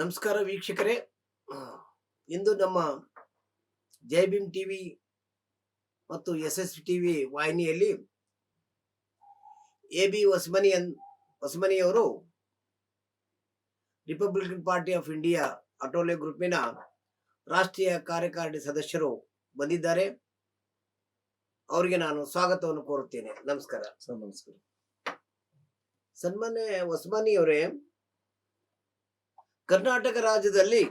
ನಮಸ್ಕಾರ ವೀಕ್ಷಕರೇ. ಇಂದು ನಮ್ಮ ಜೈ ಭೀಮ್ ಟಿವಿ ಮತ್ತು ಎಸ್ ಎಸ್ ಟಿವಿ ವಾಹಿನಿಯಲ್ಲಿ A B Hosamani ಹೊಸಮನಿಯವರು Republican Party of India Athawale ಗ್ರೂಪಿನ ರಾಷ್ಟ್ರೀಯ ಕಾರ್ಯಕಾರಿಣಿ ಸದಸ್ಯರು ಬಂದಿದ್ದಾರೆ. ಅವರಿಗೆ ನಾನು ಸ್ವಾಗತವನ್ನು ಕೋರುತ್ತೇನೆ. ನಮಸ್ಕಾರ. ಸರ್ ನಮಸ್ಕಾರ. ಸನ್ಮಾನ್ಯ ಹೊಸಮನಿ ಅವರೇ ಕರ್ನಾಟಕ ರಾಜ್ಯದಲ್ಲಿ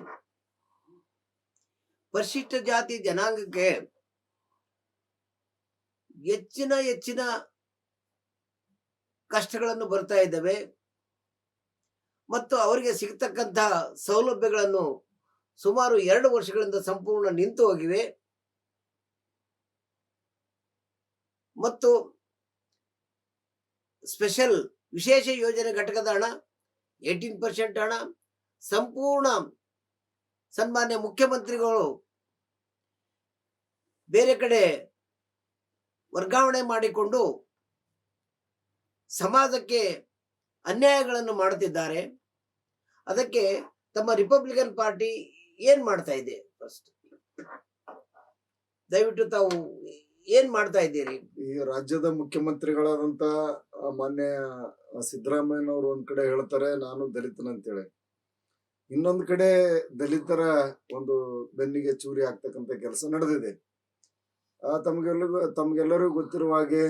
ಪರಿಶಿಷ್ಟ ಜಾತಿ ಜನಾಂಗಕ್ಕೆ ಹೆಚ್ಚಿನ ಹೆಚ್ಚಿನ ಕಷ್ಟಗಳನ್ನು ಬರ್ತಾ ಇದ್ದಾವೆ. ಮತ್ತು ಅವರಿಗೆ ಸಿಗತಕ್ಕಂತಹ ಸೌಲಭ್ಯಗಳನ್ನು ಸುಮಾರು ಎರಡು ವರ್ಷಗಳಿಂದ ಸಂಪೂರ್ಣ ನಿಂತು ಹೋಗಿವೆ. ಮತ್ತು ಸ್ಪೆಷಲ್ ವಿಶೇಷ ಯೋಜನೆ ಘಟಕದ ಹಣ, ಏಯ್ಟೀನ್ ಪರ್ಸೆಂಟ್ ಹಣ ಸಂಪೂರ್ಣ ಸನ್ಮಾನ್ಯ ಮುಖ್ಯಮಂತ್ರಿಗಳು ಬೇರೆ ಕಡೆ ವರ್ಗಾವಣೆ ಮಾಡಿಕೊಂಡು ಸಮಾಜಕ್ಕೆ ಅನ್ಯಾಯಗಳನ್ನು ಮಾಡುತ್ತಿದ್ದಾರೆ. ಅದಕ್ಕೆ ತಮ್ಮ ರಿಪಬ್ಲಿಕನ್ ಪಾರ್ಟಿ ಏನ್ ಮಾಡ್ತಾ ಇದೆ ಫಸ್ಟ್ ದಯವಿಟ್ಟು ತಾವು ಏನ್ ಮಾಡ್ತಾ ಇದ್ದೀರಿ? ಈ ರಾಜ್ಯದ ಮುಖ್ಯಮಂತ್ರಿಗಳಾದಂತ ಮಾನ್ಯ ಸಿದ್ದರಾಮಯ್ಯನವರು ಒಂದ್ ಕಡೆ ಹೇಳ್ತಾರೆ, ನಾನು ದಲಿತನಂತೇಳಿ. ಇನ್ನೊಂದ್ ಕಡೆ ದಲಿತರ ಒಂದು ಬೆನ್ನಿಗೆ ಚೂರಿ ಆಗ್ತಕ್ಕಂಥ ಕೆಲಸ ನಡೆದಿದೆ. ಆ, ತಮಗೆಲ್ಲರೂ ತಮ್ಗೆಲ್ಲರಿಗೂ ಗೊತ್ತಿರುವ ಹಾಗೆ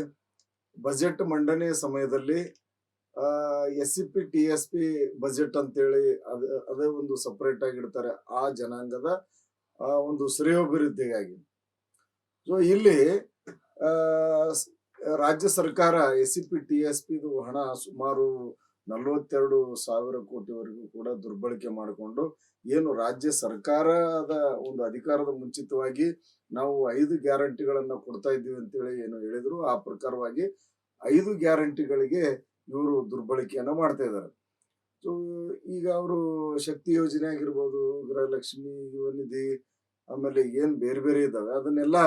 ಬಜೆಟ್ ಮಂಡನೆ ಸಮಯದಲ್ಲಿ S C P T S P budget ಅಂತೇಳಿ ಅದ ಅದೇ ಒಂದು ಸಪರೇಟ್ ಆಗಿಡ್ತಾರೆ ಆ ಜನಾಂಗದ ಆ, ಒಂದು ಶ್ರೇಯೋಭಿವೃದ್ಧಿಗಾಗಿ. ಸೊ ಇಲ್ಲಿ ಆ, ರಾಜ್ಯ ಸರ್ಕಾರ S C P T S ಪಿದು ಹಣ ಸುಮಾರು ನಲವತ್ತೆರಡು ಸಾವಿರ ಕೋಟಿವರೆಗೂ ಕೂಡ ದುರ್ಬಳಕೆ ಮಾಡಿಕೊಂಡು ಏನು ರಾಜ್ಯ ಸರ್ಕಾರದ ಒಂದು ಅಧಿಕಾರದ ಮುಂಚಿತವಾಗಿ ನಾವು ಐದು ಗ್ಯಾರಂಟಿಗಳನ್ನ ಕೊಡ್ತಾ ಇದ್ದೀವಿ ಅಂತೇಳಿ ಏನು ಹೇಳಿದ್ರು, ಆ ಪ್ರಕಾರವಾಗಿ ಐದು ಗ್ಯಾರಂಟಿಗಳಿಗೆ ಇವರು ದುರ್ಬಳಕೆಯನ್ನ ಮಾಡ್ತಾ ಇದ್ದಾರೆ. ಸೊ ಈಗ ಅವರು ಶಕ್ತಿ ಯೋಜನೆ ಆಗಿರ್ಬೋದು, ಗೃಹಲಕ್ಷ್ಮಿ, ಯುವ ನಿಧಿ, ಆಮೇಲೆ ಏನ್ ಬೇರೆ ಬೇರೆ ಇದ್ದಾವೆ, ಅದನ್ನೆಲ್ಲ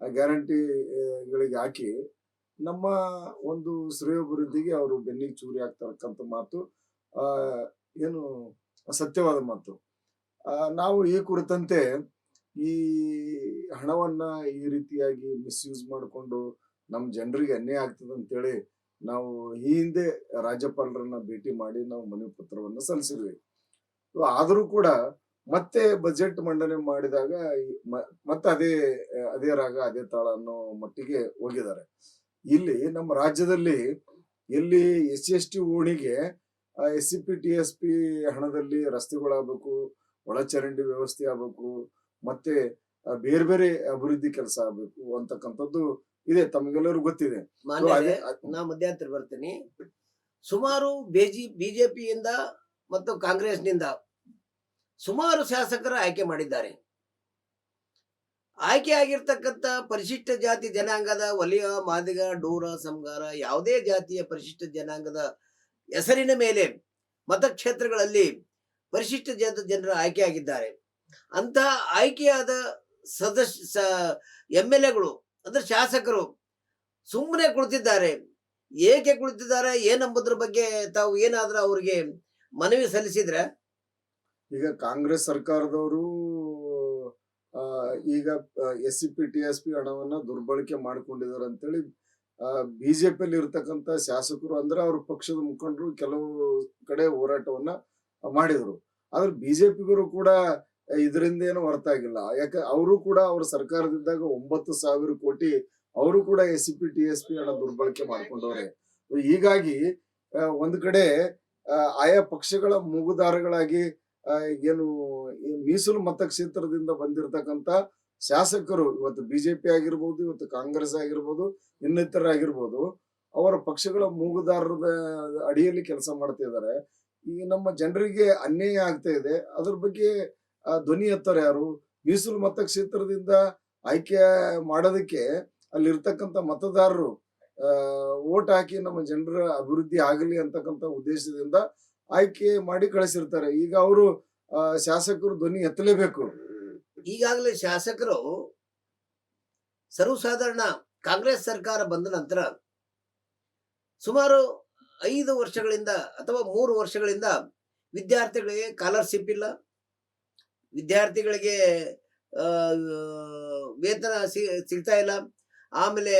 ಗ್ಯಾರಂಟಿಗಳಿಗೆ ಹಾಕಿ ನಮ್ಮ ಒಂದು ಶ್ರೇಯೋಭಿವೃದ್ಧಿಗೆ ಅವರು ಬೆನ್ನಿಗೆ ಚೂರಿ ಆಗ್ತಾರಕ್ಕಂಥ ಮಾತು ಏನು ಸತ್ಯವಾದ ಮಾತು. ನಾವು ಈ ಕುರಿತಂತೆ ಈ ಹಣವನ್ನ ಈ ರೀತಿಯಾಗಿ ಮಿಸ್ಯೂಸ್ ಮಾಡಿಕೊಂಡು ನಮ್ಮ ಜನರಿಗೆ ಅನ್ಯಾಯ ಆಗ್ತದೆ ಅಂತೇಳಿ ನಾವು ಈ ಹಿಂದೆ ರಾಜ್ಯಪಾಲರನ್ನ ಭೇಟಿ ಮಾಡಿ ನಾವು ಮನವಿ ಪತ್ರವನ್ನು ಸಲ್ಲಿಸಿದ್ವಿ. ಆದರೂ ಕೂಡ ಮತ್ತೆ ಬಜೆಟ್ ಮಂಡನೆ ಮಾಡಿದಾಗ ಮತ್ತೆ ಅದೇ ಅದೇ ರಾಗ, ಅದೇ ತಾಳ ಅನ್ನೋ ಮಟ್ಟಿಗೆ ಹೋಗಿದ್ದಾರೆ. ಇಲ್ಲಿ ನಮ್ಮ ರಾಜ್ಯದಲ್ಲಿ ಎಲ್ಲಿ S C S T ಓಣಿಗೆ S C P T S P ಹಣದಲ್ಲಿ ರಸ್ತೆಗಳಾಗಬೇಕು ಒಳಚರಂಡಿ ವ್ಯವಸ್ಥೆ ಆಗಬೇಕು ಮತ್ತೆ ಬೇರೆ ಬೇರೆ ಅಭಿವೃದ್ಧಿ ಕೆಲಸ ಆಗಬೇಕು ಅಂತಕ್ಕಂಥದ್ದು ಇದೆ ತಮಗೆಲ್ಲರೂ ಗೊತ್ತಿದೆ. ನಾ ಮಧ್ಯಂತರ ಬರ್ತೀನಿ. ಸುಮಾರು ಬೇಜಿ ಬಿಜೆಪಿಯಿಂದ ಮತ್ತು ಕಾಂಗ್ರೆಸ್ನಿಂದ ಸುಮಾರು ಶಾಸಕರ ಆಯ್ಕೆ ಮಾಡಿದ್ದಾರೆ. ಆಯ್ಕೆ ಆಗಿರ್ತಕ್ಕಂಥ ಪರಿಶಿಷ್ಟ ಜಾತಿ ಜನಾಂಗದ ವಲಯ, ಮಾದಿಗ, ಡೂರ, ಸಂಗಾರ ಯಾವುದೇ ಜಾತಿಯ ಪರಿಶಿಷ್ಟ ಜನಾಂಗದ ಹೆಸರಿನ ಮೇಲೆ ಮತಕ್ಷೇತ್ರಗಳಲ್ಲಿ ಪರಿಶಿಷ್ಟ ಜಾತಿ ಜನರು ಆಯ್ಕೆ ಆಗಿದ್ದಾರೆ. ಅಂತಹ ಆಯ್ಕೆಯಾದ ಸದಸ್ಯ ಎಂ ಎಲ್ ಎಗಳು ಅಂದ್ರೆ ಶಾಸಕರು ಸುಮ್ಮನೆ ಕುಳಿತಿದ್ದಾರೆ. ಏಕೆ ಕುಳಿತಿದ್ದಾರೆ, ಏನಂಬುದ್ರ ಬಗ್ಗೆ ತಾವು ಏನಾದ್ರೂ ಅವ್ರಿಗೆ ಮನವಿ ಸಲ್ಲಿಸಿದ್ರೆ? ಈಗ ಕಾಂಗ್ರೆಸ್ ಸರ್ಕಾರದವರು ಈಗ S C P T S P ಹಣವನ್ನ ದುರ್ಬಳಕೆ ಮಾಡ್ಕೊಂಡಿದ್ದಾರೆ ಅಂತೇಳಿ ಬಿಜೆಪಿಯಲ್ಲಿ ಇರ್ತಕ್ಕಂಥ ಶಾಸಕರು ಅಂದ್ರೆ ಅವ್ರ ಪಕ್ಷದ ಮುಖಂಡರು ಕೆಲವು ಕಡೆ ಹೋರಾಟವನ್ನ ಮಾಡಿದ್ರು. ಆದ್ರೆ ಬಿಜೆಪಿಗರು ಕೂಡ ಇದರಿಂದ ಏನು ಅರ್ಥ ಆಗಿಲ್ಲ ಯಾಕೆ, ಅವರು ಕೂಡ ಅವ್ರ ಸರ್ಕಾರದಿದ್ದಾಗ ಒಂಬತ್ತು ಸಾವಿರ ಕೋಟಿ ಅವರು ಕೂಡ S C P T S P ಹಣ ದುರ್ಬಳಕೆ ಮಾಡ್ಕೊಂಡವ್ರೆ. ಹೀಗಾಗಿ ಒಂದ್ ಕಡೆ ಆಯಾ ಪಕ್ಷಗಳ ಮೂಗುದಾರಗಳಾಗಿ ಏನು ಮೀಸಲು ಮತಕ್ಷೇತ್ರದಿಂದ ಬಂದಿರತಕ್ಕಂತ ಶಾಸಕರು, ಇವತ್ತು ಬಿಜೆಪಿ ಆಗಿರ್ಬೋದು, ಇವತ್ತು ಕಾಂಗ್ರೆಸ್ ಆಗಿರ್ಬೋದು ಇನ್ನಿತರ ಆಗಿರ್ಬೋದು, ಅವರ ಪಕ್ಷಗಳ ಮೂಗುದಾರರದ ಅಡಿಯಲ್ಲಿ ಕೆಲಸ ಮಾಡ್ತಾ ಈ ನಮ್ಮ ಜನರಿಗೆ ಅನ್ಯಾಯ ಆಗ್ತಾ ಇದೆ. ಅದ್ರ ಬಗ್ಗೆ ಧ್ವನಿ ಎತ್ತಾರೆ ಯಾರು? ಮೀಸಲು ಮತಕ್ಷೇತ್ರದಿಂದ ಆಯ್ಕೆ ಮಾಡೋದಕ್ಕೆ ಅಲ್ಲಿರ್ತಕ್ಕಂಥ ಮತದಾರರು ಓಟ್ ಹಾಕಿ ನಮ್ಮ ಜನರ ಅಭಿವೃದ್ಧಿ ಆಗಲಿ ಅಂತಕ್ಕಂಥ ಉದ್ದೇಶದಿಂದ ಆಯ್ಕೆ ಮಾಡಿ ಕಳಿಸಿರ್ತಾರೆ. ಈಗ ಅವರು ಶಾಸಕರು ಧ್ವನಿ ಎತ್ತಲೇಬೇಕು. ಈಗಾಗಲೇ ಶಾಸಕರು ಸರ್ವಸಾಧಾರಣ ಕಾಂಗ್ರೆಸ್ ಸರ್ಕಾರ ಬಂದ ನಂತರ ಸುಮಾರು ಐದು ವರ್ಷಗಳಿಂದ ಅಥವಾ ಮೂರು ವರ್ಷಗಳಿಂದ ವಿದ್ಯಾರ್ಥಿಗಳಿಗೆ ಸ್ಕಾಲರ್ಶಿಪ್ ಇಲ್ಲ. ವಿದ್ಯಾರ್ಥಿಗಳಿಗೆ ವೇತನ ಸಿಗ್ತಾ ಇಲ್ಲ. ಆಮೇಲೆ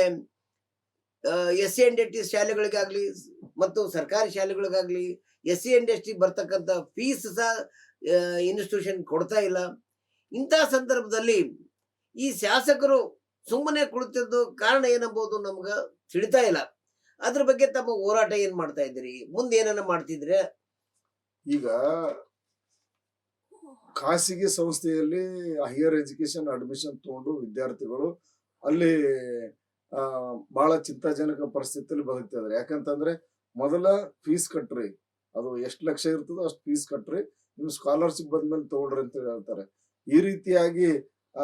S C N D T ಶಾಲೆಗಳಿಗಾಗ್ಲಿ, ಮತ್ತು ಸರ್ಕಾರಿ ಶಾಲೆಗಳಿಗಾಗ್ಲಿ S C N S T ಬರ್ತಕ್ಕಂಥ ಫೀಸ್ ಸಹ ಇನ್ಸ್ಟಿಟ್ಯೂಷನ್ ಕೊಡ್ತಾ ಇಲ್ಲ. ಇಂಥ ಸಂದರ್ಭದಲ್ಲಿ ಈ ಶಾಸಕರು ಸುಮ್ಮನೆ ಕುಳಿತಿದ್ದು ಕಾರಣ ಏನಂಬೋದು ನಮ್ಗೆ ತಿಳಿತಾ ಇಲ್ಲ. ಅದ್ರ ಬಗ್ಗೆ ತಮ್ಮ ಹೋರಾಟ ಏನ್ ಮಾಡ್ತಾ ಇದ್ದೀರಿ? ಮುಂದೆ ಏನನ್ನ ಮಾಡ್ತಿದ್ರೆ? ಈಗ ಖಾಸಗಿ ಸಂಸ್ಥೆಯಲ್ಲಿ ಹೈಯರ್ ಎಜುಕೇಶನ್ ಅಡ್ಮಿಷನ್ ತಗೊಂಡು ವಿದ್ಯಾರ್ಥಿಗಳು ಅಲ್ಲಿ ಬಹಳ ಚಿಂತಾಜನಕ ಪರಿಸ್ಥಿತಿಯಲ್ಲಿ ಬದುಕ್ತಾ ಇದಾರೆ ಯಾಕಂತಂದ್ರೆ ಮೊದಲ ಫೀಸ್ ಕಟ್ರಿ. ಅದು ಎಷ್ಟು ಲಕ್ಷ ಇರ್ತದೋ ಅಷ್ಟು ಫೀಸ್ ಕಟ್ಟ್ರಿ ನಿಮ್ ಸ್ಕಾಲರ್ಶಿಪ್ ಬಂದ್ಮೇಲೆ ತಗೊಳ್ರಿ ಅಂತ ಹೇಳ್ತಾರೆ. ಈ ರೀತಿಯಾಗಿ, ಆ,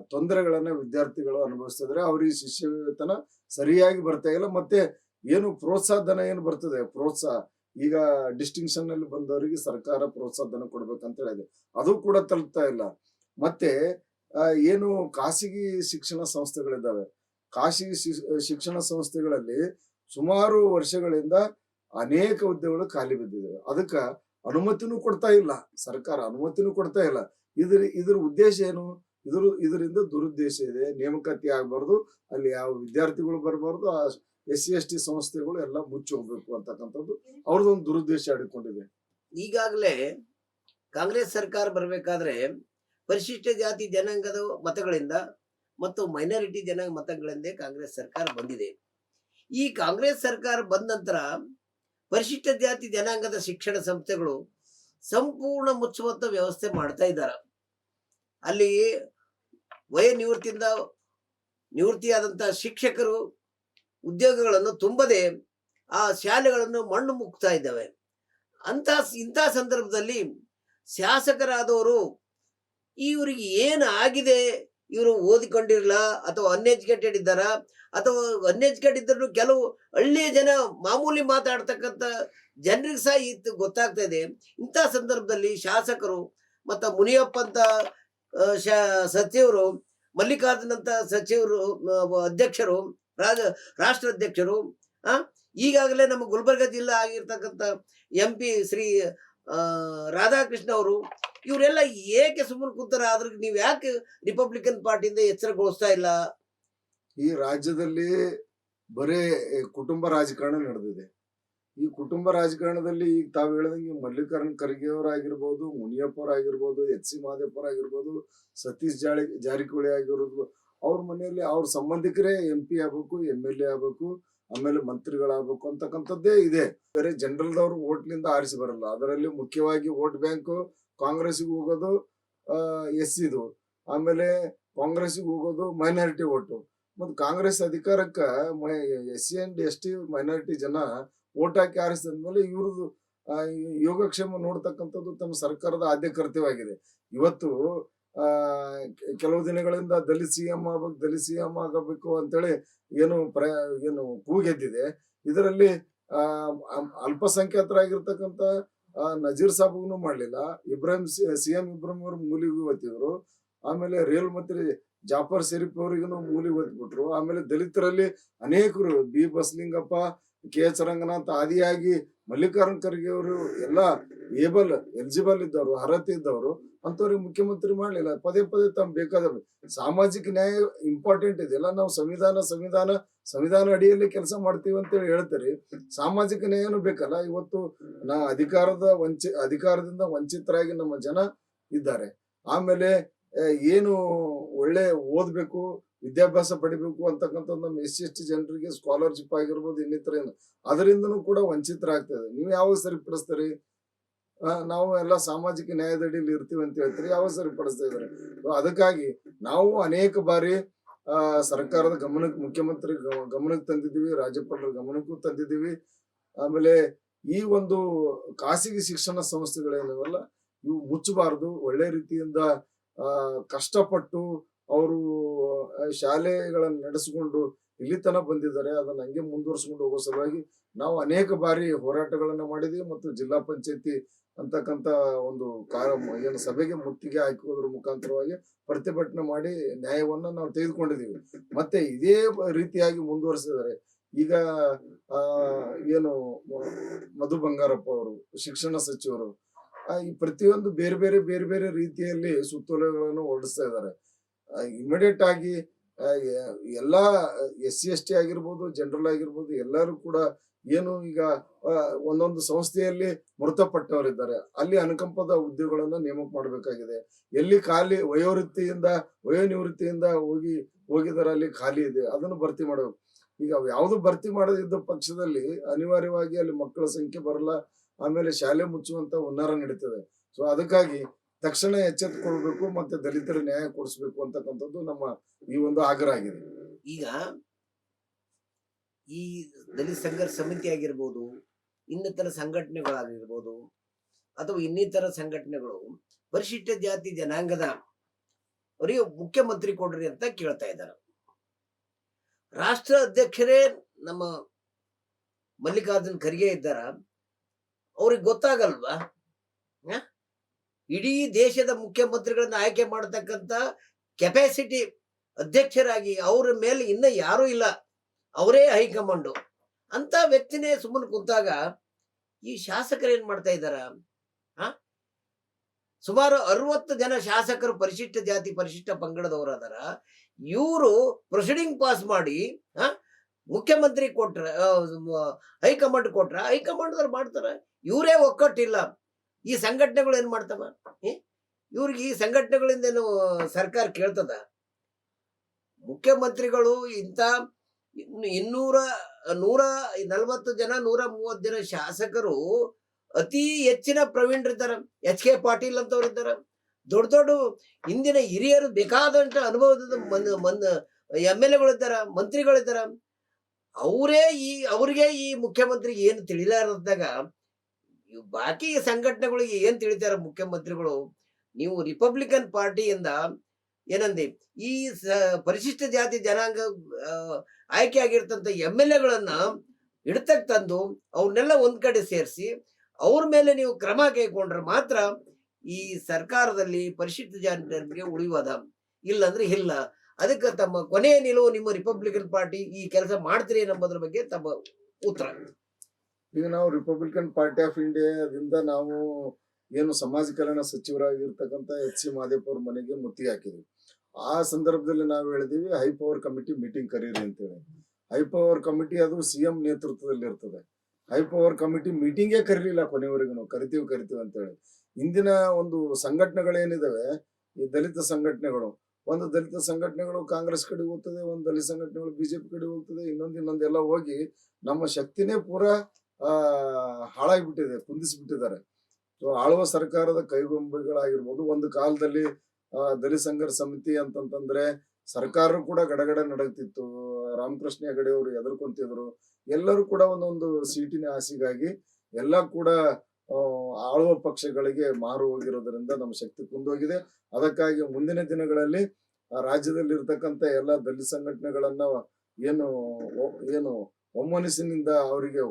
ತೊಂದರೆಗಳನ್ನ ವಿದ್ಯಾರ್ಥಿಗಳು ಅನುಭವಿಸ್ತಿದ್ರೆ. ಅವ್ರಿಗೆ ಶಿಷ್ಯ ವೇತನ ಸರಿಯಾಗಿ ಬರ್ತಾ ಇಲ್ಲ ಮತ್ತೆ ಏನು ಪ್ರೋತ್ಸಾಹ ಧನ ಏನು ಬರ್ತದೆ? ಪ್ರೋತ್ಸಾಹ. ಈಗ ಡಿಸ್ಟಿಂಕ್ಷನ್ ಅಲ್ಲಿ ಬಂದವರಿಗೆ ಸರ್ಕಾರ ಪ್ರೋತ್ಸಾಹ ಧನ ಕೊಡ್ಬೇಕಂತ ಹೇಳಿದೆ. ಅದು ಕೂಡ ತಲುಪ್ತಾ ಇಲ್ಲ. ಮತ್ತೆ ಏನು ಖಾಸಗಿ ಶಿಕ್ಷಣ ಸಂಸ್ಥೆಗಳಿದ್ದಾವೆ. ಖಾಸಗಿ ಶಿಕ್ಷಣ ಸಂಸ್ಥೆಗಳಲ್ಲಿ ಸುಮಾರು ವರ್ಷಗಳಿಂದ ಅನೇಕ ಹುದ್ದೆಗಳು ಖಾಲಿ ಬಿದ್ದಿದ್ದಾವೆ ಅದಕ್ಕ ಅನುಮತಿನೂ ಕೊಡ್ತಾ ಇಲ್ಲ. ಸರ್ಕಾರ ಅನುಮತಿನೂ ಕೊಡ್ತಾ ಇಲ್ಲ. ಇದ್ರ ಇದ್ರ ಉದ್ದೇಶ ಏನು? ಇದ್ರ, ಇದರಿಂದ ದುರುದ್ದೇಶ ಇದೆ. ನೇಮಕಾತಿ ಆಗಬಾರ್ದು. ಅಲ್ಲಿ ಯಾವ ವಿದ್ಯಾರ್ಥಿಗಳು ಬರಬಾರ್ದು. ಆ ಎಸ್ ಸಿ, ಎಸ್ ಟಿ ಸಂಸ್ಥೆಗಳು ಎಲ್ಲ ಮುಚ್ಚಿ ಹೋಗ್ಬೇಕು ಅಂತಕ್ಕಂಥದ್ದು ಅವ್ರದ್ದೊಂದು ದುರುದ್ದೇಶ ಆಡಿಕೊಂಡಿದೆ. ಈಗಾಗಲೇ ಕಾಂಗ್ರೆಸ್ ಸರ್ಕಾರ ಬರಬೇಕಾದ್ರೆ ಪರಿಶಿಷ್ಟ ಜಾತಿ ಜನಾಂಗದ ಮತಗಳಿಂದ ಮತ್ತು ಮೈನಾರಿಟಿ ಜನಾಂಗ ಮತಗಳಿಂದ ಕಾಂಗ್ರೆಸ್ ಸರ್ಕಾರ ಬಂದಿದೆ. ಈ ಕಾಂಗ್ರೆಸ್ ಸರ್ಕಾರ ಬಂದ ನಂತರ ಪರಿಶಿಷ್ಟ ಜಾತಿ ಜನಾಂಗದ ಶಿಕ್ಷಣ ಸಂಸ್ಥೆಗಳು ಸಂಪೂರ್ಣ ಮುಚ್ಚುವಂತ ವ್ಯವಸ್ಥೆ ಮಾಡ್ತಾ ಇದ್ದಾರೆ. ಅಲ್ಲಿ ವಯ ನಿವೃತ್ತಿಯಿಂದ ನಿವೃತ್ತಿಯಾದಂತ ಶಿಕ್ಷಕರು ಉದ್ಯೋಗಗಳನ್ನು ತುಂಬದೆ ಆ ಶಾಲೆಗಳನ್ನು ಮಣ್ಣು ಮುಕ್ತಾ ಇದ್ದಾವೆ. ಅಂತ ಇಂಥ ಸಂದರ್ಭದಲ್ಲಿ ಶಾಸಕರಾದವರು ಇವರಿಗೆ ಏನು ಆಗಿದೆ, ಇವರು ಓದಿಕೊಂಡಿರಲ್ಲ ಅಥವಾ ಅನ್ಎಜುಕೇಟೆಡ್ ಇದ್ದಾರ ಅಥವಾ ಅನ್ಎಜುಕೇಟ್ ಇದ್ರೂ ಕೆಲವು ಹಳ್ಳಿಯ ಜನ ಮಾಮೂಲಿ ಮಾತಾಡ್ತಕ್ಕಂಥ ಜನರಿಗೆ ಸಹ ಇದು ಗೊತ್ತಾಗ್ತಾ ಇದೆ. ಇಂಥ ಸಂದರ್ಭದಲ್ಲಿ ಶಾಸಕರು ಮತ್ತು ಮುನಿಯಪ್ಪ ಅಂತ ಸಚಿವರು, ಮಲ್ಲಿಕಾರ್ಜುನ್ ಅಂತ ಸಚಿವರು ಅಧ್ಯಕ್ಷರು, ರಾಜ, ರಾಷ್ಟ್ರ ಅಧ್ಯಕ್ಷರು, ಆ, ಈಗಾಗಲೇ ನಮ್ಮ ಗುಲ್ಬರ್ಗ ಜಿಲ್ಲಾ ಆಗಿರ್ತಕ್ಕಂಥ ಎಂ ಪಿ ಶ್ರೀ ರಾಧಾಕೃಷ್ಣ ಅವರು, ಇವರೆಲ್ಲ ಏಕೆ ಸುಮ್ಮನೆ ಕೂತಾರ? ಆದ್ರೆ ನೀವು ಯಾಕೆ ರಿಪಬ್ಲಿಕನ್ ಪಾರ್ಟಿಯಿಂದ ಎಚ್ಚರಗೊಳಿಸ್ತಾ ಇಲ್ಲ? ಈ ರಾಜ್ಯದಲ್ಲಿ ಬರೇ ಕುಟುಂಬ ರಾಜಕಾರಣ ನಡೆದಿದೆ. ಈ ಕುಟುಂಬ ರಾಜಕಾರಣದಲ್ಲಿ ಈಗ ತಾವು ಹೇಳಿದಂಗೆ ಮಲ್ಲಿಕಾರ್ಜುನ್ ಖರ್ಗೆ ಅವರಾಗಿರ್ಬೋದು, ಮುನಿಯಪ್ಪ ಅವರಾಗಿರ್ಬೋದು, ಎಚ್ ಸಿ ಮಹದೇವಪ್ಪ ಆಗಿರ್ಬೋದು ಸತೀಶ್ ಜಾಳಿ, ಜಾರಕಿಹೊಳಿ ಆಗಿರೋದು ಅವ್ರ ಮನೆಯಲ್ಲಿ ಅವ್ರ ಸಂಬಂಧಿಕರೇ ಎಂ ಪಿ ಆಗ್ಬೇಕು ಎಂ ಎಲ್ ಎ ಆಗ್ಬೇಕು, ಆಮೇಲೆ ಮಂತ್ರಿಗಳಾಗಬೇಕು ಅಂತಕ್ಕಂಥದ್ದೇ ಇದೆ. ಬೇರೆ ಜನರಲ್ದವ್ರು ಓಟ್ಲಿಂದ ಆರಿಸಿ ಬರಲ್ಲ. ಅದರಲ್ಲಿ ಮುಖ್ಯವಾಗಿ ವೋಟ್ ಬ್ಯಾಂಕ್ ಕಾಂಗ್ರೆಸ್ಗೆ ಹೋಗೋದು ಎಸ್ ಇದು ಆಮೇಲೆ ಕಾಂಗ್ರೆಸ್ಗೆ ಹೋಗೋದು ಮೈನಾರಿಟಿ ಓಟು ಮತ್ತು ಕಾಂಗ್ರೆಸ್ ಅಧಿಕಾರಕ್ಕೆ S C and S T minority ಜನ ಓಟ್ ಹಾಕಿ ಆರಿಸಿದ್ಮೇಲೆ ಇವ್ರದ್ದು ಯೋಗಕ್ಷೇಮ ನೋಡ್ತಕ್ಕಂಥದ್ದು ತಮ್ಮ ಸರ್ಕಾರದ ಆದ್ಯ ಕರ್ತವ್ಯವಾಗಿದೆ. ಇವತ್ತು ಕೆಲವು ದಿನಗಳಿಂದ ದಲಿತ್ ಸಿ ಎಂ ಆಗ್ಬೇಕು, ದಲಿತ್ ಸಿ ಎಂ ಆಗಬೇಕು ಅಂತೇಳಿ ಏನು ಪ್ರ, ಏನು ಕೂಗೆದ್ದಿದೆ ಇದರಲ್ಲಿ ಅಲ್ಪಸಂಖ್ಯಾತರಾಗಿರ್ತಕ್ಕಂಥ ನಜೀರ್ ಸಾಬ್ಗೂ ಮಾಡಲಿಲ್ಲ. ಇಬ್ರಾಹಿಂ ಸಿ ಎಂ ಇಬ್ರಾಹಿಂ ಅವ್ರ ಮೂಲಿಗೂ ಒತ್ತಿದ್ರು ಆಮೇಲೆ ರೇಲ್ ಮಂತ್ರಿ ಜಾಫರ್ ಶರೀಫ್ ಅವರಿಗೂ ಮೂಲಿ ಒತ್ಬಿಟ್ರು ಆಮೇಲೆ ದಲಿತರಲ್ಲಿ ಅನೇಕರು B. Basalingappa, K. H. Ranganath ಆದಿಯಾಗಿ Mallikarjun Kharge ಅವರು ಎಲ್ಲ ಏಬಲ್, ಎಲಿಜಿಬಲ್ ಇದ್ದವರು, ಅರ್ಹತೆ ಇದ್ದವರು. ಅಂತವ್ರಿಗೆ ಮುಖ್ಯಮಂತ್ರಿ ಮಾಡಲಿಲ್ಲ. ಪದೇ ಪದೇ ತಮ್ಮ ಬೇಕಾದ ಸಾಮಾಜಿಕ ನ್ಯಾಯ ಇಂಪಾರ್ಟೆಂಟ್ ಇದೆ. ಎಲ್ಲ ನಾವು ಸಂವಿಧಾನ ಸಂವಿಧಾನ ಸಂವಿಧಾನ ಅಡಿಯಲ್ಲಿ ಕೆಲಸ ಮಾಡ್ತೀವಿ ಅಂತೇಳಿ ಹೇಳ್ತಾರೆ. ಸಾಮಾಜಿಕ ನ್ಯಾಯನೂ ಬೇಕಲ್ಲ. ಇವತ್ತು ನಾ ಅಧಿಕಾರದ ವಂಚಿ, ಅಧಿಕಾರದಿಂದ ವಂಚಿತರಾಗಿ ನಮ್ಮ ಜನ ಇದ್ದಾರೆ. ಆಮೇಲೆ ಏನು ಒಳ್ಳೆ ಓದ್ಬೇಕು, ವಿದ್ಯಾಭ್ಯಾಸ ಪಡಿಬೇಕು ಅಂತಕ್ಕಂಥ ನಮ್ಮ ಎಸ್ ಸಿ ಎಸ್ ಟಿ ಜನರಿಗೆ ಸ್ಕಾಲರ್ಶಿಪ್ ಆಗಿರ್ಬೋದು ಇನ್ನಿತರ ಏನು. ಅದರಿಂದನೂ ಕೂಡ ವಂಚಿತರಾಗ್ತದೆ ನೀವು ಯಾವಾಗ ಸರಿಪಡಿಸ್ತೀರಿ ನಾವು ಎಲ್ಲ ಸಾಮಾಜಿಕ ನ್ಯಾಯದಡಿಯಲ್ಲಿ ಇರ್ತೀವಿ ಅಂತ ಹೇಳ್ತೀರಿ. ಯಾವಾಗ ಸರಿಪಡಿಸ್ತಾ ಇದ್ದಾರೆ? So ಅದಕ್ಕಾಗಿ ನಾವು ಅನೇಕ ಬಾರಿ ಸರ್ಕಾರದ ಗಮನಕ್ಕೆ ಮುಖ್ಯಮಂತ್ರಿ ಗಮನಕ್ಕೆ ತಂದಿದ್ದೀವಿ, ರಾಜ್ಯಪಾಲರ ಗಮನಕ್ಕೂ ತಂದಿದ್ದೀವಿ. ಆಮೇಲೆ ಈ ಒಂದು ಖಾಸಗಿ ಶಿಕ್ಷಣ ಸಂಸ್ಥೆಗಳೇನಿವಲ್ಲ, ಇವು ಮುಚ್ಚಬಾರದು. ಒಳ್ಳೆ ರೀತಿಯಿಂದ ಕಷ್ಟಪಟ್ಟು ಅವರು ಶಾಲೆಗಳನ್ನು ನಡೆಸಿಕೊಂಡು ಇಲ್ಲಿ ತನಕ ಬಂದಿದ್ದಾರೆ. ಅದನ್ನ ಹಂಗೆ ಮುಂದುವರಿಸಿಕೊಂಡು ಹೋಗೋ ಸಲುವಾಗಿ ನಾವು ಅನೇಕ ಬಾರಿ ಹೋರಾಟಗಳನ್ನ ಮಾಡಿದ್ವಿ ಮತ್ತು ಜಿಲ್ಲಾ ಪಂಚಾಯತಿ ಅಂತಕ್ಕಂತ ಒಂದು ಕಾರ್ಯ, ಏನು ಸಭೆಗೆ ಮುತ್ತಿಗೆ ಹಾಕುವುದರ ಮುಖಾಂತರವಾಗಿ ಪ್ರತಿಭಟನೆ ಮಾಡಿ ನ್ಯಾಯವನ್ನ ನಾವು ತೆಗೆದುಕೊಂಡಿದ್ದೀವಿ ಮತ್ತೆ ಇದೇ ರೀತಿಯಾಗಿ ಮುಂದುವರಿಸಿದರೆ ಈಗ ಏನು ಮಧು ಬಂಗಾರಪ್ಪ ಅವರು, ಶಿಕ್ಷಣ ಸಚಿವರು ಈ ಪ್ರತಿಯೊಂದು ಬೇರೆ ಬೇರೆ ಬೇರೆ ಬೇರೆ ರೀತಿಯಲ್ಲಿ ಸುತ್ತೋಲೆಗಳನ್ನು ಹೊರಡಿಸ್ತಾ ಇದ್ದಾರೆ. ಇಮಿಡಿಯೇಟ್ ಆಗಿ ಎಲ್ಲಾ, ಎಸ್ ಸಿ, ಎಸ್ ಟಿ ಆಗಿರ್ಬೋದು ಜನರಲ್ ಆಗಿರ್ಬೋದು, ಎಲ್ಲರೂ ಕೂಡ ಏನು ಈಗ ಒಂದೊಂದು ಸಂಸ್ಥೆಯಲ್ಲಿ ಮೃತಪಟ್ಟವರಿದ್ದಾರೆ. ಅಲ್ಲಿ ಅನುಕಂಪದ ಹುದ್ದೆಗಳನ್ನ ನೇಮಕ ಮಾಡಬೇಕಾಗಿದೆ. ಎಲ್ಲಿ ಖಾಲಿ ವಯೋವೃತ್ತಿಯಿಂದ, ವಯೋನಿವೃತ್ತಿಯಿಂದ ಹೋಗಿ ಹೋಗಿದಾರೆ ಅಲ್ಲಿ ಖಾಲಿ ಇದೆ. ಅದನ್ನು ಭರ್ತಿ ಮಾಡಬೇಕು. ಈಗ ಯಾವುದು ಭರ್ತಿ ಮಾಡದಿದ್ದ ಪಕ್ಷದಲ್ಲಿ ಅನಿವಾರ್ಯವಾಗಿ ಅಲ್ಲಿ ಮಕ್ಕಳ ಸಂಖ್ಯೆ ಬರಲ್ಲ. ಆಮೇಲೆ ಶಾಲೆ ಮುಚ್ಚುವಂತ ಹುನ್ನಾರ ನಡೀತದೆ. ಸೊ ಅದಕ್ಕಾಗಿ ತಕ್ಷಣ ಎಚ್ಚೆತ್ತುಕೊಳ್ಬೇಕು ಮತ್ತೆ ದಲಿತರ ನ್ಯಾಯ ಕೊಡಿಸ್ಬೇಕು ಅಂತಕ್ಕಂಥದ್ದು ನಮ್ಮ ಈ ಒಂದು ಆಗ್ರಹ ಆಗಿದೆ. ಈಗ ಈ ದಲಿತ ಸಂಘರ್ಷ ಸಮಿತಿ ಆಗಿರ್ಬೋದು, ಇನ್ನಿತರ ಸಂಘಟನೆಗಳಾಗಿರ್ಬೋದು, ಅಥವಾ ಇನ್ನಿತರ ಸಂಘಟನೆಗಳು, ಪರಿಶಿಷ್ಟ ಜಾತಿ ಜನಾಂಗದ ಅವರಿಗೆ ಮುಖ್ಯಮಂತ್ರಿ ಕೊಡ್ರಿ ಅಂತ ಕೇಳ್ತಾ ಇದ್ದಾರೆ. ರಾಷ್ಟ್ರ ಅಧ್ಯಕ್ಷರೇ ನಮ್ಮ ಮಲ್ಲಿಕಾರ್ಜುನ್ ಖರ್ಗೆ ಇದ್ದಾರ? ಅವ್ರಿಗೆ ಗೊತ್ತಾಗಲ್ವಾ? ಇಡೀ ದೇಶದ ಮುಖ್ಯಮಂತ್ರಿಗಳನ್ನ ಆಯ್ಕೆ ಮಾಡತಕ್ಕಂತ ಕೆಪಾಸಿಟಿ ಅಧ್ಯಕ್ಷರಾಗಿ ಅವ್ರ ಮೇಲೆ ಇನ್ನ ಯಾರು ಇಲ್ಲ. ಅವರೇ ಹೈಕಮಾಂಡು. ಅಂತ ವ್ಯಕ್ತಿನೇ ಸುಮ್ಮನೆ ಕುಂತಾಗ ಈ ಶಾಸಕರು ಏನ್ ಮಾಡ್ತಾ ಇದ್ದಾರ? ಸುಮಾರು ಅರವತ್ತು ಜನ ಶಾಸಕರು ಪರಿಶಿಷ್ಟ ಜಾತಿ, ಪರಿಶಿಷ್ಟ ಪಂಗಡದವರು ಅದರ ಇವರು ಪ್ರೊಸೀಡಿಂಗ್ ಪಾಸ್ ಮಾಡಿ ಮುಖ್ಯಮಂತ್ರಿ ಕೊಟ್ರ ಹೈಕಮಾಂಡ್ ಕೊಟ್ರ ಹೈಕಮಾಂಡ್ ಮಾಡ್ತಾರ. ಇವರೇ ಒಕ್ಕಟ್ಟಿಲ್ಲ. ಈ ಸಂಘಟನೆಗಳು ಏನು ಮಾಡ್ತವ? ಇವ್ರಿಗೆ ಈ ಸಂಘಟನೆಗಳಿಂದ ಏನು ಸರ್ಕಾರ ಕೇಳ್ತದ? ಮುಖ್ಯಮಂತ್ರಿಗಳು ಇಂಥ ಇನ್ನು- ಇನ್ನೂರ, ನೂರ ನಲವತ್ತು ಜನ, ನೂರ ಮೂವತ್ತು ಜನ ಶಾಸಕರು ಅತಿ ಹೆಚ್ಚಿನ ಪ್ರವೀಣರಿದ್ದಾರೆ ಎಚ್ ಕೆ ಪಾಟೀಲ್ ಅಂತವ್ರು ಇದ್ದಾರೆ. ದೊಡ್ಡ ದೊಡ್ಡ ಇಂದಿನ ಹಿರಿಯರು ಬೇಕಾದಂತ ಅನುಭವದ ಎಂ ಎಲ್ ಎಗಳಿದ್ದಾರ ಮಂತ್ರಿಗಳಿದ್ದಾರ ಅವರೇ ಈ, ಅವ್ರಿಗೆ ಈ ಮುಖ್ಯಮಂತ್ರಿ ಏನು ತಿಳಿಲಾರದಾಗ ಇವ್ ಬಾಕಿ ಸಂಘಟನೆಗಳಿಗೆ ಏನ್ ತಿಳಿತಾರ ಮುಖ್ಯಮಂತ್ರಿಗಳು? ನೀವು ರಿಪಬ್ಲಿಕನ್ ಪಾರ್ಟಿಯಿಂದ ಏನಂದಿ, ಈ ಪರಿಶಿಷ್ಟ ಜಾತಿ ಜನಾಂಗ ಆಯ್ಕೆ ಆಗಿರ್ತಂತ ಎಂ ಎಲ್ ಎಗಳನ್ನ ಹಿಡ್ತಕ್ ತಂದು ಅವ್ರನ್ನೆಲ್ಲ ಒಂದ್ ಕಡೆ ಸೇರಿಸಿ ಅವ್ರ ಮೇಲೆ ನೀವು ಕ್ರಮ ಕೈಗೊಂಡ್ರೆ ಮಾತ್ರ ಈ ಸರ್ಕಾರದಲ್ಲಿ ಪರಿಶಿಷ್ಟ ಜಾತಿಗೆ ಉಳಿಯೋದ ಇಲ್ಲಂದ್ರೆ ಇಲ್ಲ. ಅದಕ್ಕೆ ತಮ್ಮ ಕೊನೆಯ ನಿಲುವು ನಿಮ್ಮ ರಿಪಬ್ಲಿಕನ್ ಪಾರ್ಟಿ ಈ ಕೆಲಸ ಮಾಡ್ತೀರಿ ಅನ್ನೋದ್ರ ಬಗ್ಗೆ ತಮ್ಮ ಉತ್ತರ. ಈಗ ನಾವು ರಿಪಬ್ಲಿಕನ್ ಪಾರ್ಟಿ ಆಫ್ ಇಂಡಿಯಾದಿಂದ ನಾವು ಏನು ಸಮಾಜ ಕಲ್ಯಾಣ ಸಚಿವರಾಗಿರ್ತಕ್ಕಂಥ ಎಚ್ ಸಿ ಮಾದೇವ್ ಅವ್ರ ಮನೆಗೆ ಮುತ್ತಿಗೆ ಹಾಕಿದ್ವಿ. ಆ ಸಂದರ್ಭದಲ್ಲಿ ನಾವು ಹೇಳಿದೀವಿ ಹೈ ಪವರ್ ಕಮಿಟಿ ಮೀಟಿಂಗ್ ಕರೀರಿ ಅಂತೇಳಿ. ಹೈ ಪವರ್ ಕಮಿಟಿ ಅದು ಸಿ ಎಂ ನೇತೃತ್ವದಲ್ಲಿ ಇರ್ತದೆ. ಹೈ ಪವರ್ ಕಮಿಟಿ ಮೀಟಿಂಗೇ ಕರೀಲಿಲ್ಲ ಕೊನೆವರೆಗೂ ನಾವು ಕರಿತೀವಿ ಕರಿತೀವಿ ಅಂತೇಳಿ. ಇಂದಿನ ಒಂದು ಸಂಘಟನೆಗಳೇನಿದಾವೆ, ಈ ದಲಿತ ಸಂಘಟನೆಗಳು, ಒಂದು ದಲಿತ ಸಂಘಟನೆಗಳು ಕಾಂಗ್ರೆಸ್ ಕಡೆ ಹೋಗ್ತದೆ, ಒಂದು ದಲಿತ ಸಂಘಟನೆಗಳು ಬಿಜೆಪಿ ಕಡೆ ಹೋಗ್ತದೆ, ಇನ್ನೊಂದು ಇನ್ನೊಂದೆಲ್ಲ ಹೋಗಿ ನಮ್ಮ ಶಕ್ತಿನೇ ಪೂರಾ ಹಾಳಾಗ್ಬಿಟ್ಟಿದೆ, ಕುಂದಿಸ್ಬಿಟ್ಟಿದ್ದಾರೆ. ಆಳುವ ಸರ್ಕಾರದ ಕೈಗೊಂಬೆಗಳಾಗಿರ್ಬೋದು, ಒಂದು ಕಾಲದಲ್ಲಿ ದಲಿತ ಸಂಘರ್ಷ ಸಮಿತಿ ಅಂತಂತಂದ್ರೆ ಸರ್ಕಾರ ಕೂಡ ಗಡಗಡ ನಡಗ್ತಿತ್ತು. ರಾಮಕೃಷ್ಣ ಹೆಗಡೆ ಅವರು ಎದುರ್ಕೊಂತಿದ್ರು ಎಲ್ಲರೂ ಕೂಡ ಒಂದೊಂದು ಸೀಟಿನ ಆಸೆಗಾಗಿ ಎಲ್ಲ ಕೂಡ ಆಳುವ ಪಕ್ಷಗಳಿಗೆ ಮಾರು ಹೋಗಿರೋದ್ರಿಂದ ನಮ್ಮ ಶಕ್ತಿ ಕುಂದೋಗಿದೆ. ಅದಕ್ಕಾಗಿ ಮುಂದಿನ ದಿನಗಳಲ್ಲಿ ರಾಜ್ಯದಲ್ಲಿ ಇರ್ತಕ್ಕಂಥ ಎಲ್ಲ ದಲಿತ ಸಂಘಟನೆಗಳನ್ನ ಏನು ಏನು ಒಮ್ಮನಸ್ಸಿನಿಂದ ಅವರಿಗೆ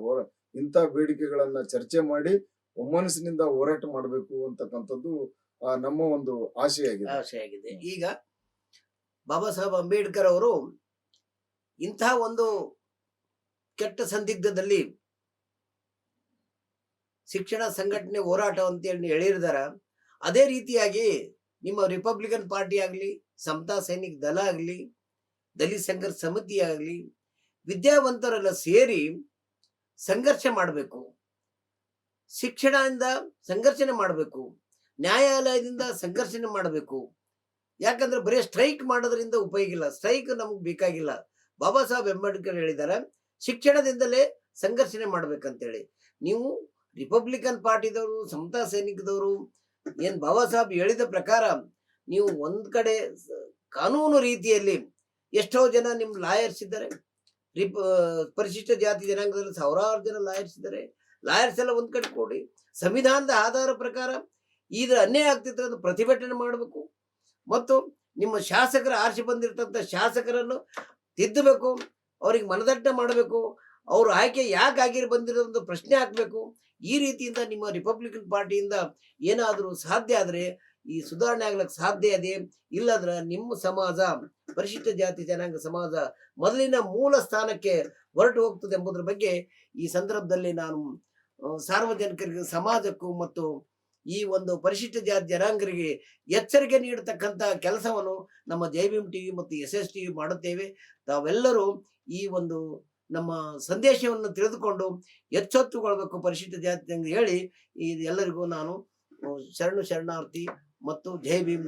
ಇಂಥ ಬೇಡಿಕೆಗಳನ್ನ ಚರ್ಚೆ ಮಾಡಿ ಒಮ್ಮನಸ್ಸಿನಿಂದ ಹೋರಾಟ ಮಾಡಬೇಕು ಅಂತಕ್ಕಂಥದ್ದು ನಮ್ಮ ಒಂದು ಆಶೆಯಾಗಿದೆ ಆಶೆಯಾಗಿದೆ ಈಗ ಬಾಬಾ ಸಾಹೇಬ್ ಅಂಬೇಡ್ಕರ್ ಅವರು ಇಂತಹ ಒಂದು ಕೆಟ್ಟ ಸಂದಿಗ್ಧದಲ್ಲಿ ಶಿಕ್ಷಣ ಸಂಘಟನೆ ಹೋರಾಟ ಅಂತೇಳಿ ಹೇಳಿರ್ದಾರ ಅದೇ ರೀತಿಯಾಗಿ ನಿಮ್ಮ ರಿಪಬ್ಲಿಕನ್ ಪಾರ್ಟಿ ಆಗಲಿ ಸಮತಾ ಸೈನಿಕ ದಲ ಆಗಲಿ ದಲಿತ ಸಂಘ ಸಮಿತಿ ಆಗಲಿ ವಿದ್ಯಾವಂತರೆಲ್ಲ ಸೇರಿ ಸಂಘರ್ಷ ಮಾಡಬೇಕು. ಶಿಕ್ಷಣದಿಂದ ಸಂಘರ್ಷಣೆ ಮಾಡಬೇಕು. ನ್ಯಾಯಾಲಯದಿಂದ ಸಂಘರ್ಷಣೆ ಮಾಡಬೇಕು. ಯಾಕಂದ್ರೆ ಬರೀ ಸ್ಟ್ರೈಕ್ ಮಾಡೋದ್ರಿಂದ ಉಪಯೋಗ ಇಲ್ಲ. ಸ್ಟ್ರೈಕ್ ನಮ್ಗೆ ಬೇಕಾಗಿಲ್ಲ. ಬಾಬಾ ಸಾಹೇಬ್ ಅಂಬೇಡ್ಕರ್ ಹೇಳಿದ್ದಾರೆ, ಶಿಕ್ಷಣದಿಂದಲೇ ಸಂಘರ್ಷಣೆ ಮಾಡ್ಬೇಕಂತೇಳಿ. ನೀವು ರಿಪಬ್ಲಿಕನ್ ಪಾರ್ಟಿದವರು, ಸಮತಾ ಸೈನಿಕದವರು, ಏನ್ ಬಾಬಾ ಸಾಹೇಬ್ ಹೇಳಿದ ಪ್ರಕಾರ ನೀವು ಒಂದ್ ಕಡೆ ಕಾನೂನು ರೀತಿಯಲ್ಲಿ ಎಷ್ಟೋ ಜನ ನಿಮ್ ಲಾಯರ್ಸ್ ಇದ್ದಾರೆ. ರಿಪ್ ಪರಿಶಿಷ್ಟ ಜಾತಿ ಜನಾಂಗದಲ್ಲಿ ಸಾವಿರಾರು ಜನ ಲಾಯರ್ಸ್ ಇದ್ದಾರೆ. ಲಾಯರ್ಸ್ ಎಲ್ಲ ಒಂದ್ ಕಡೆ ಕೊಡಿ ಸಂವಿಧಾನದ ಆಧಾರ ಪ್ರಕಾರ ಇದ್ರ ಅನ್ಯಾಯ ಆಗ್ತಿದ್ರೆ ಅದು ಪ್ರತಿಭಟನೆ ಮಾಡಬೇಕು. ಮತ್ತು ನಿಮ್ಮ ಶಾಸಕರ ಆರಿಸಿ ಬಂದಿರ್ತಂಥ ಶಾಸಕರನ್ನು ತಿದ್ದಬೇಕು, ಅವ್ರಿಗೆ ಮನದಟ್ಟ ಮಾಡಬೇಕು, ಅವ್ರ ಆಯ್ಕೆ ಯಾಕೆ ಆಗಿರ್ ಬಂದಿರೋದು ಪ್ರಶ್ನೆ ಹಾಕಬೇಕು. ಈ ರೀತಿಯಿಂದ ನಿಮ್ಮ ರಿಪಬ್ಲಿಕನ್ ಪಾರ್ಟಿಯಿಂದ ಏನಾದರೂ ಸಾಧ್ಯ ಆದರೆ ಈ ಸುಧಾರಣೆ ಆಗ್ಲಿಕ್ಕೆ ಸಾಧ್ಯ ಇದೆ. ಇಲ್ಲಾದ್ರೆ ನಿಮ್ಮ ಸಮಾಜ ಪರಿಶಿಷ್ಟ ಜಾತಿ ಜನಾಂಗ ಸಮಾಜ ಮೊದಲಿನ ಮೂಲ ಸ್ಥಾನಕ್ಕೆ ಹೊರಟು ಹೋಗ್ತದೆ ಎಂಬುದರ ಬಗ್ಗೆ ಈ ಸಂದರ್ಭದಲ್ಲಿ ನಾನು ಸಾರ್ವಜನಿಕರಿಗೆ, ಸಮಾಜಕ್ಕೂ ಮತ್ತು ಈ ಒಂದು ಪರಿಶಿಷ್ಟ ಜಾತಿ ಜನಾಂಗರಿಗೆ ಎಚ್ಚರಿಕೆ ನೀಡತಕ್ಕಂತ ಕೆಲಸವನ್ನು ನಮ್ಮ ಜೈ ಭೀಮ್ ಟಿವಿ ಮತ್ತು ಎಸ್ ಎಸ್ ಟಿವಿ ಮಾಡುತ್ತೇವೆ. ತಾವೆಲ್ಲರೂ ಈ ಒಂದು ನಮ್ಮ ಸಂದೇಶವನ್ನು ತಿಳಿದುಕೊಂಡು ಎಚ್ಚೆತ್ತುಕೊಳ್ಬೇಕು ಪರಿಶಿಷ್ಟ ಜಾತಿ ಅಂತ ಹೇಳಿ, ಈ ಎಲ್ಲರಿಗೂ ನಾನು ಶರಣು ಶರಣಾರ್ಥಿ ಮತ್ತು ಜೈ ಭೀಮ್